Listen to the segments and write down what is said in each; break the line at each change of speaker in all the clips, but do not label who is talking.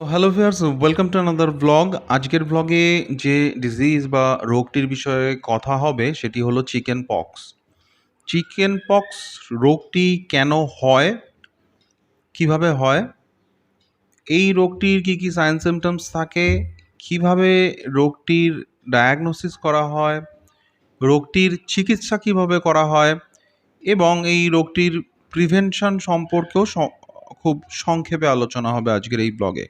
Hello viewers welcome to another blog আজকের ব্লগে যে ডিজিজ বা রোগটির বিষয়ে কথা হবে, সেটি হলো চিকেন পক্স চিকেন পক্স রোগটি কেন হয়? কীভাবে হয়? এই রোগটির কী কী সাইন সিমটমস থাকে? কীভাবে রোগটির ডায়াগনোসিস করা হয়? রোগটির চিকিৎসা কীভাবে করা হয়? এবং এই রোগটির প্রিভেনশন সম্পর্কেও খুব সংক্ষেপে আলোচনা হবে আজকের এই ব্লগে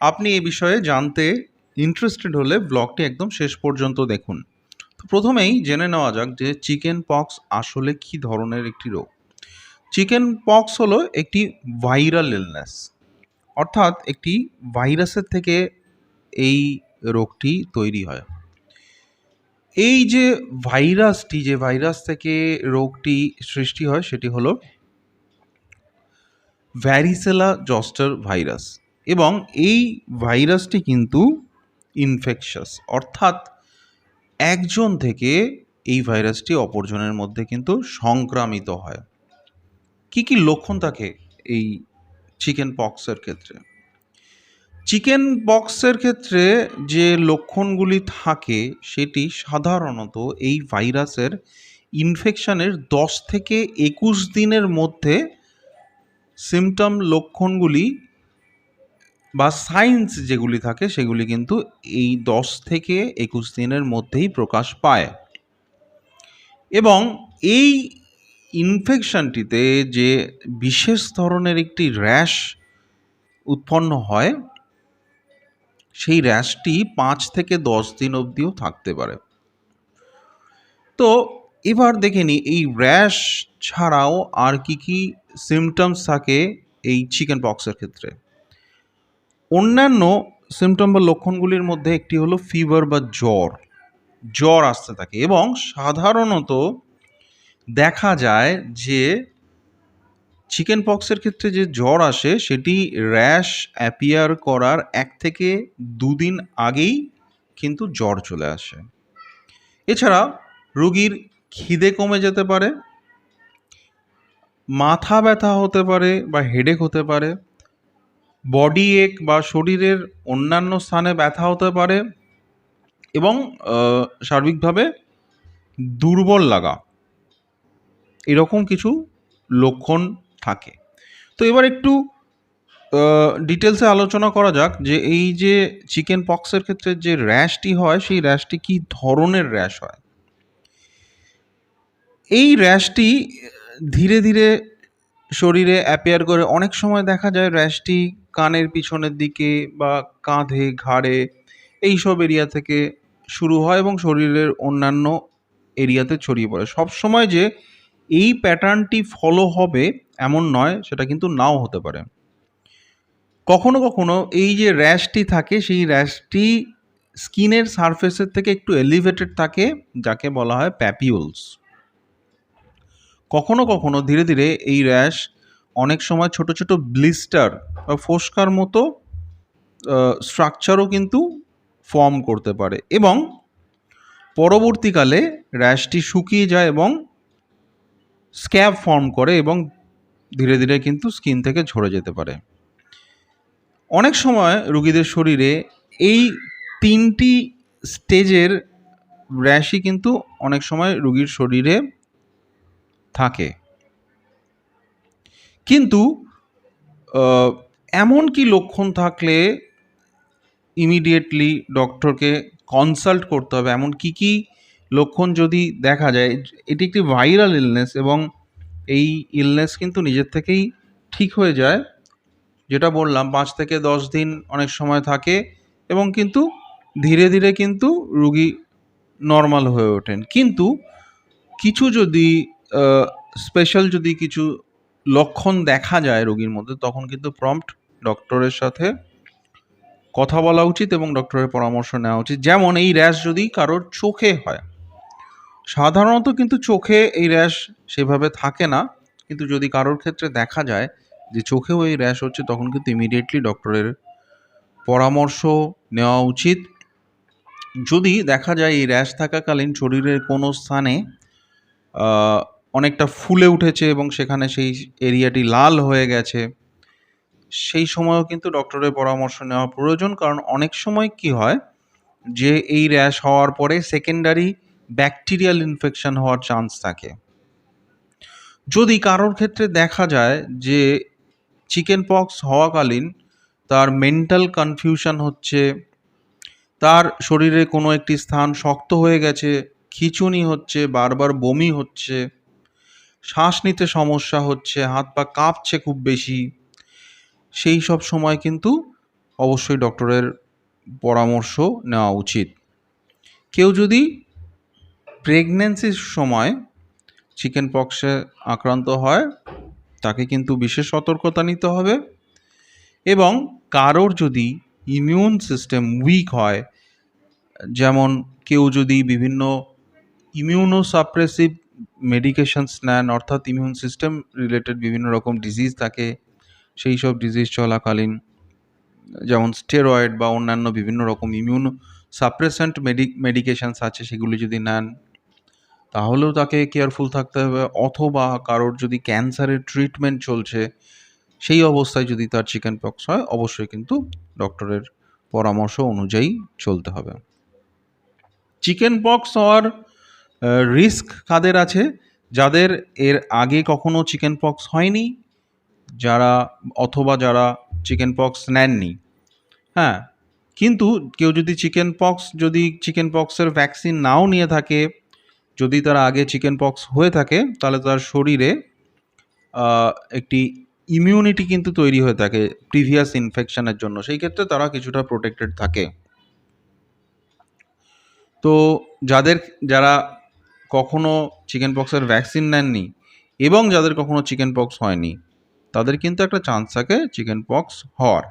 আপনি এই বিষয়ে জানতে ইন্টারেস্টেড হলে ব্লগটি একদম শেষ পর্যন্ত দেখুন। তো প্রথমেই জেনে নেওয়া যাক যে চিকেন পক্স আসলে কি ধরনের একটি রোগ। চিকেন পক্স হলো একটি ভাইরাল ইলনেস অর্থাৎ একটি ভাইরাসের থেকে এই রোগটি তৈরি হয়। এই যে ভাইরাসটি, যে ভাইরাস থেকে রোগটি সৃষ্টি হয় সেটি হলো ভ্যারিসেলা জস্টার ভাইরাস এবং এই ভাইরাসটি কিন্তু ইনফেকশাস অর্থাৎ একজন থেকে এই ভাইরাসটি অপরজনের মধ্যে কিন্তু সংক্রামিত হয়। কি কি লক্ষণ থাকে এই চিকেন পক্সের ক্ষেত্রে? চিকেন পক্সের ক্ষেত্রে যে লক্ষণগুলি থাকে সেটি সাধারণত এই ভাইরাসের ইনফেকশনের দশ থেকে একুশ দিনের মধ্যে সিমটম লক্ষণগুলি বা সাইন্স যেগুলি থাকে সেগুলি কিন্তু এই দশ থেকে একুশ দিনের মধ্যেই প্রকাশ পায়। এবং এই ইনফেকশনটিতে যে বিশেষ ধরনের একটি র্যাশ উৎপন্ন হয়, সেই র্যাশটি পাঁচ থেকে দশ দিন অবধিও থাকতে পারে। তো এবার দেখে নিই, এই র্যাশ ছাড়াও আর কি কি সিমটমস থাকে এই চিকেন পক্সের ক্ষেত্রে? অন্যান্য সিমটম বা লক্ষণগুলির মধ্যে একটি হলো ফিভার বা জ্বর। জ্বর আসতে থাকে এবং সাধারণত দেখা যায় যে চিকেন পক্সের ক্ষেত্রে যে জ্বর আসে, সেটি র্যাশ অ্যাপিয়ার করার এক থেকে দুদিন আগেই কিন্তু জ্বর চলে আসে। এছাড়া রোগীর খিদে কমে যেতে পারে, মাথা ব্যথা হতে পারে বা হেডেক হতে পারে। বডি এক বা শরীরের অন্যান্য স্থানে ব্যথা হতে পারে এবং সার্বিকভাবে দুর্বল লাগা। এরকম কিছু লক্ষণ থাকে। তো এবার একটু ডিটেলসে আলোচনা করা যাক যে এই যে চিকেন পক্সের ক্ষেত্রে যে র্যাশটি হয়, সেই র্যাশটি কী ধরনের র্যাশ হয়? এই র্যাশটি ধীরে ধীরে শরীরে অ্যাপিয়ার করে, অনেক সময় দেখা যায় র্যাশটি কানের পিছনের দিকে বা কাঁধে, ঘাড়ে এই সব এরিয়া থেকে শুরু হয় এবং শরীরের অন্যান্য এরিয়াতে ছড়িয়ে পড়ে। সব সময় যে এই প্যাটার্নটি ফলো হবে এমন নয়, সেটা কিন্তু নাও হতে পারে। কখনো কখনো এই যে র্যাশটি থাকে, সেই র্যাশটি স্কিনের সারফেসের থেকে একটু এলিভেটেড থাকে, যাকে বলা হয় প্যাপিউলস কখনো কখনো ধীরে ধীরে এই র্যাশ অনেক সময় ছোট ছোট ব্লিস্টার বা ফোস্কার মতো স্ট্রাকচারও কিন্তু ফর্ম করতে পারে এবং পরবর্তীকালে র্যাশটি শুকিয়ে যায় এবং স্ক্যাব ফর্ম করে এবং ধীরে ধীরে কিন্তু স্কিন থেকে ঝরে যেতে পারে। অনেক সময় রুগীদের শরীরে এই তিনটি স্টেজের র্যাশই কিন্তু অনেক সময় রুগীর শরীরে থাকে। কিন্তু এমন কি লক্ষণ থাকলে ইমিডিয়েটলি ডক্টরকে কনসাল্ট করতে হবে? এমন কি কি লক্ষণ যদি দেখা যায়? এটি একটি ভাইরাল ইলনেস এবং এই ইলনেস কিন্তু নিজের থেকেই ঠিক হয়ে যায়। যেটা বললাম, পাঁচ থেকে দশ দিন অনেক সময় থাকে এবং কিন্তু ধীরে ধীরে কিন্তু রুগী নর্মাল হয়ে ওঠেন। কিন্তু কিছু যদি স্পেশাল যদি কিছু লক্ষণ দেখা যায় রোগীর মধ্যে, তখন কিন্তু প্রম্পট ডক্টরের সাথে কথা বলা উচিত এবং ডক্টরের পরামর্শ নেওয়া উচিত। যেমন এই র্যাশ যদি কারোর চোখে হয়, সাধারণত কিন্তু চোখে এই র্যাশ সেভাবে থাকে না, কিন্তু যদি কারোর ক্ষেত্রে দেখা যায় যে চোখেও এই র্যাশ হচ্ছে, তখন কিন্তু ইমিডিয়েটলি ডক্টরের পরামর্শ নেওয়া উচিত। যদি দেখা যায় এই র্যাশ থাকাকালীন শরীরের কোনো স্থানে অনেকটা ফুলে উঠেছে এবং সেখানে সেই এরিয়াটি লাল হয়ে গেছে। সেই সময়ও কিন্তু ডক্টরের পরামর্শ নেওয়া প্রয়োজন, কারণ অনেক সময় কি হয় যে এই র্যাশ হওয়ার পরে সেকেন্ডারি ব্যাকটেরিয়াল ইনফেকশন হওয়ার চান্স থাকে। যদি কারোর ক্ষেত্রে দেখা যায় যে চিকেন পক্স হওয়াকালীন তার মেন্টাল কনফিউশন হচ্ছে, তার শরীরে কোনো একটি স্থান শক্ত হয়ে গেছে, খিঁচুনি হচ্ছে, বারবার বমি হচ্ছে শ্বাস নিতে সমস্যা হচ্ছে, হাত পা কাঁপছে খুব বেশি। সেই সব সময় কিন্তু অবশ্যই ডক্টরের পরামর্শ নেওয়া উচিত। কেউ যদি প্রেগন্যান্সির সময় চিকেন পক্সে আক্রান্ত হয়, তাকে কিন্তু বিশেষ সতর্কতা নিতে হবে এবং কারোর যদি ইমিউন সিস্টেম উইক হয়, যেমন কেউ যদি বিভিন্ন ইমিউনো সাপ্রেসিভ মেডিকেশনস নেন অর্থাৎ ইমিউন সিস্টেম রিলেটেড বিভিন্ন রকম ডিজিজ থাকে। সেই সব ডিজিজ চলাকালীন, যেমন স্টেরয়েড বা অন্যান্য বিভিন্ন রকম ইমিউন সাপ্রেসেন্ট মেডি মেডিকেশানস আছে, সেগুলি যদি নেন, তাহলেও তাকে কেয়ারফুল থাকতে হবে। অথবা কারোর যদি ক্যান্সারের ট্রিটমেন্ট চলছে, সেই অবস্থায় যদি তার চিকেন পক্স হয়, অবশ্যই কিন্তু ডক্টরের পরামর্শ অনুযায়ী চলতে হবে। চিকেন পক্স হওয়ার রিস্ক কাদের আছে? যাদের এর আগে কখনো চিকেন পক্স হয়নি, যারা অথবা যারা চিকেন পক্স নেননি। হ্যাঁ কিন্তু কেউ যদি চিকেন পক্স যদি চিকেন পক্সের ভ্যাকসিন নাও নিয়ে থাকে, যদি তার আগে চিকেন পক্স হয়ে থাকে, তাহলে তার শরীরে একটি ইমিউনিটি কিন্তু তৈরি হয়ে থাকে প্রিভিয়াস ইনফেকশনের জন্য। সেই ক্ষেত্রে তারা কিছুটা প্রোটেক্টেড থাকে। তো যাদের, যারা কখনো চিকেন পক্সের ভ্যাকসিন নেননি এবং যাদের কখনো চিকেন পক্স হয়নি, তাদের কিন্তু একটা চান্স থাকে চিকেন পক্স হওয়ার।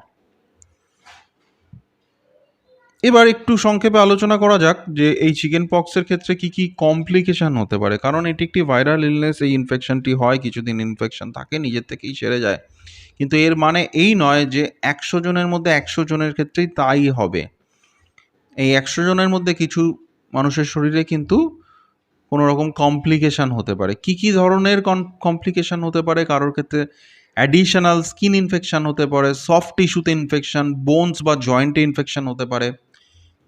এবার একটু সংক্ষেপে আলোচনা করা যাক যে এই চিকেন পক্সের ক্ষেত্রে কি কি কমপ্লিকেশান হতে পারে, কারণ এটি একটি ভাইরাল ইলনেস এই ইনফেকশনটি হয়, কিছুদিন ইনফেকশন থাকে, নিজের থেকেই সেরে যায়। কিন্তু এর মানে এই নয় যে একশো জনের মধ্যে একশো জনের ক্ষেত্রেই তাই হবে। এই একশো জনের মধ্যে কিছু মানুষের শরীরে কিন্তু কোনো রকম কমপ্লিকেশান হতে পারে। কি কি ধরনের কমপ্লিকেশান হতে পারে? কারোর ক্ষেত্রে অ্যাডিশনাল স্কিন ইনফেকশান হতে পারে সফট টিস্যুতে ইনফেকশান বোনস বা জয়েন্টে ইনফেকশান হতে পারে।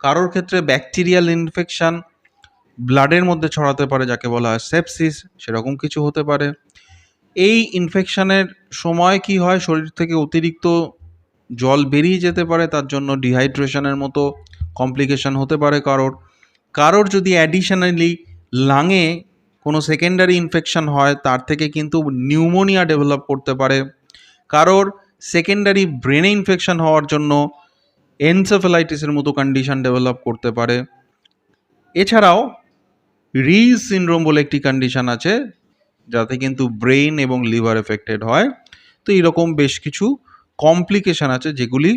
কারোর ক্ষেত্রে ব্যাকটেরিয়াল ইনফেকশান ব্লাডের মধ্যে ছড়াতে পারে, যাকে বলা হয় সেপসিস সেরকম কিছু হতে পারে। এই ইনফেকশানের সময় কি হয়? শরীর থেকে অতিরিক্ত জল বেরিয়ে যেতে পারে, তার জন্য ডিহাইড্রেশনের মতো কমপ্লিকেশান হতে পারে কারোর। কারোর যদি অ্যাডিশনালি লাঙে কোনো সেকেন্ডারি ইনফেকশন হয়, তার থেকে কিন্তু নিউমোনিয়া ডেভেলপ করতে পারে। কারোর সেকেন্ডারি ব্রেনে ইনফেকশন হওয়ার জন্য এনসেফেলাইটিসের মতো কন্ডিশন ডেভেলপ করতে পারে। এছাড়াও রিজ সিনড্রোম বলে একটি কন্ডিশন আছে, যাতে কিন্তু ব্রেন এবং লিভার এফেক্টেড হয়। তো এইরকম বেশ কিছু কমপ্লিকেশন আছে, যেগুলি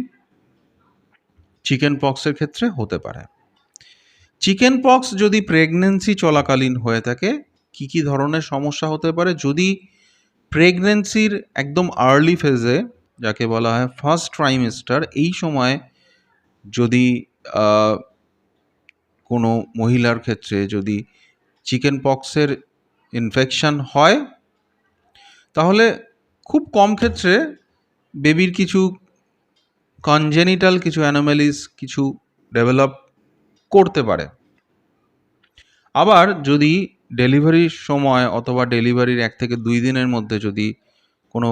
চিকেন পক্সের ক্ষেত্রে হতে পারে। চিকেন পক্স যদি প্রেগনেন্সি চলাকালীন হয়ে থাকে, কি কি ধরনের সমস্যা হতে পারে? যদি প্রেগনেন্সির একদম আর্লি ফেজে যাকে বলা হয় ফার্স্ট ট্রাইমেস্টার এই সময় যদি কোনো মহিলার ক্ষেত্রে যদি চিকেন পক্সের ইনফেকশন হয়, তাহলে খুব কম ক্ষেত্রে বেবির কিছু কনজেনিটাল কিছু অ্যানোমালিস কিছু ডেভেলপ করতে পারে। আবার যদি ডেলিভারির সময় অথবা ডেলিভারির এক থেকে দুই দিনের মধ্যে যদি কোনো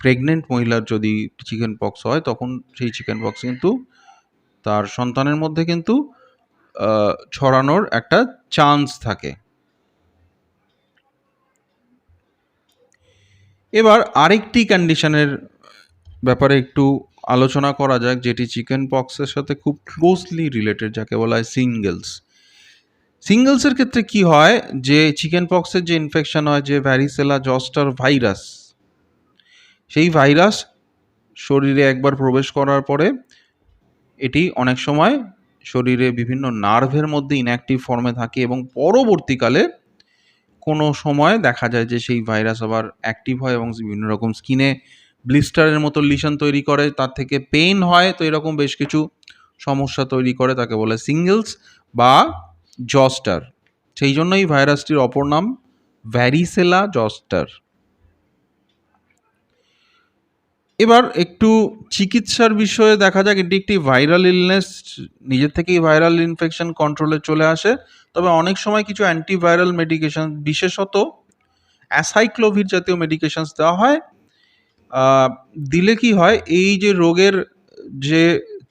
প্রেগনেন্ট মহিলার যদি চিকেন পক্স হয়, তখন সেই চিকেন পক্স কিন্তু তার সন্তানের মধ্যে কিন্তু ছড়ানোর একটা চান্স থাকে। এবার আরেকটি কন্ডিশনের ব্যাপারে একটু আলোচনা করা যাক, যেটি চিকেন পক্সের সাথে খুব ক্লোজলি রিলেটেড যাকে বলা হয় সিঙ্গেলস সিঙ্গেলসের ক্ষেত্রে কি হয়? যে চিকেন পক্সের যে ইনফেকশন হয়, যে ভ্যারিসেলা জস্টার ভাইরাস সেই ভাইরাস শরীরে একবার প্রবেশ করার পরে এটি অনেক সময় শরীরে বিভিন্ন নার্ভের মধ্যে ইনঅ্যাক্টিভ ফর্মে থাকে এবং পরবর্তীকালে কোনো সময় দেখা যায় যে সেই ভাইরাস আবার অ্যাক্টিভ হয় এবং বিভিন্ন রকম স্কিনে ব্লিস্টারের মতো লিশন তৈরি করে, তার থেকে পেইন হয়। তো এরকম বেশ কিছু সমস্যা তৈরি করে, তাকে বলে সিঙ্গেলস বা জস্টার। সেই জন্য এই ভাইরাসটির অপর নাম ভ্যারিসেলা জস্টার। এবার একটু চিকিৎসার বিষয়ে দেখা যাক, এটি একটি ভাইরাল ইলনেস নিজের থেকেই ভাইরাল ইনফেকশন কন্ট্রোলে চলে আসে। তবে অনেক সময় কিছু অ্যান্টিভাইরাল মেডিকেশন বিশেষত অ্যাসাইক্লোভির জাতীয় মেডিকেশনস দেওয়া হয়। দিলে কি হয়, এই যে রোগের যে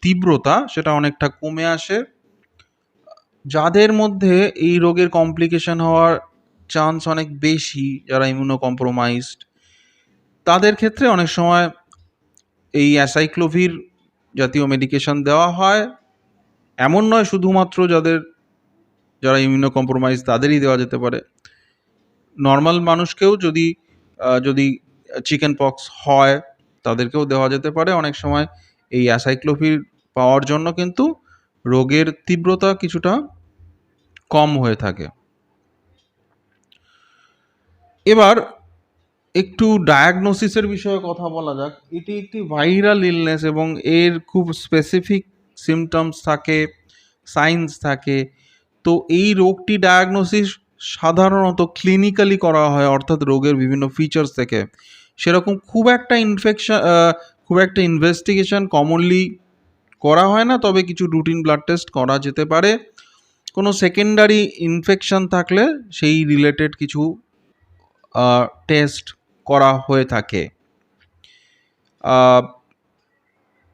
তীব্রতা, সেটা অনেকটা কমে আসে। যাদের মধ্যে এই রোগের কমপ্লিকেশন হওয়ার চান্স অনেক বেশি, যারা ইমিউনো কম্প্রোমাইজড তাদের ক্ষেত্রে অনেক সময় এই অ্যাসাইক্লোভির জাতীয় মেডিকেশন দেওয়া হয়। এমন নয় শুধুমাত্র যাদের, যারা ইমিউনো কম্প্রোমাইজ তাদেরই দেওয়া যেতে পারে। নর্মাল মানুষকেও যদি যদি চিকেন পক্স হয়, তাদেরকেও দেওয়া যেতে পারে। অনেক সময় এই অ্যাসাইক্লোভির পাওয়ার জন্য কিন্তু রোগের তীব্রতা কিছুটা কম হয়ে থাকে। এবার একটু ডায়াগনোসিসের বিষয়ে কথা বলা যাক। এটি একটি ভাইরাল ইলনেস এবং এর খুব স্পেসিফিক সিমটমস থাকে সাইন্স থাকে। তো এই রোগটি ডায়াগনোসিস সাধারণত ক্লিনিক্যালি করা হয়, অর্থাৎ রোগের বিভিন্ন ফিচার্স থেকে। সেরকম খুব একটা ইনফেকশন খুব একটা ইনভেস্টিগেশন কমনলি করা হয় না, তবে কিছু রুটিন ব্লাড টেস্ট করা যেতে পারে। কোনো সেকেন্ডারি ইনফেকশন থাকলে সেই রিলেটেড কিছু টেস্ট করা হয়ে থাকে।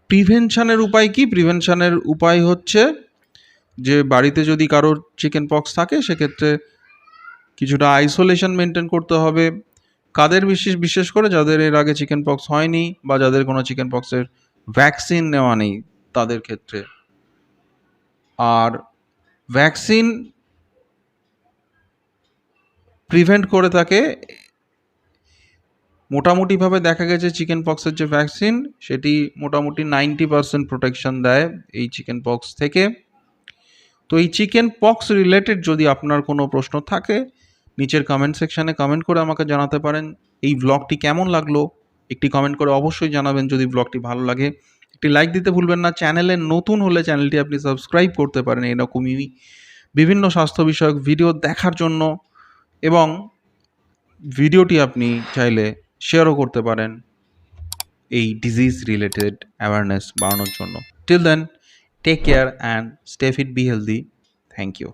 প্রিভেনশনের উপায় কি? প্রিভেনশনের উপায় হচ্ছে যে বাড়িতে যদি কারোর চিকেন পক্স থাকে, সেক্ষেত্রে কিছুটা আইসোলেশন মেনটেন করতে হবে। কাদের বিশেষ বিশেষ করে যাদের এর আগে চিকেন পক্স হয়নি বা যাদের কোনো চিকেন পক্সের ভ্যাকসিন নেওয়া নেই, তাদের ক্ষেত্রে। আর ভ্যাকসিন প্রিভেন্ট করে থাকে মোটামুটিভাবে দেখা গেছে চিকেন পক্সের যে ভ্যাকসিন, সেটি মোটামুটি নাইনটি পার্সেন্ট প্রোটেকশন দেয় এই চিকেন পক্স থেকে। তো এই চিকেন পক্স রিলেটেড যদি আপনার কোনো প্রশ্ন থাকে, নিচের কমেন্ট সেকশানে কমেন্ট করে আমাকে জানাতে পারেন। এই ব্লগটি কেমন লাগল, একটি কমেন্ট করে অবশ্যই জানাবেন যদি ব্লগটি ভালো লাগে। একটি লাইক দিতে ভুলবেন না। চ্যানেলে নতুন হলে চ্যানেলটি আপনি সাবস্ক্রাইব করতে পারেন এরকমই বিভিন্ন স্বাস্থ্য বিষয়ক ভিডিও দেখার জন্য এবং ভিডিওটি আপনি চাইলে শেয়ারও করতে পারেন এই ডিজিজ রিলেটেড অ্যাওয়ারনেস বাড়ানোর জন্য। Till then take care and stay fit be healthy thank you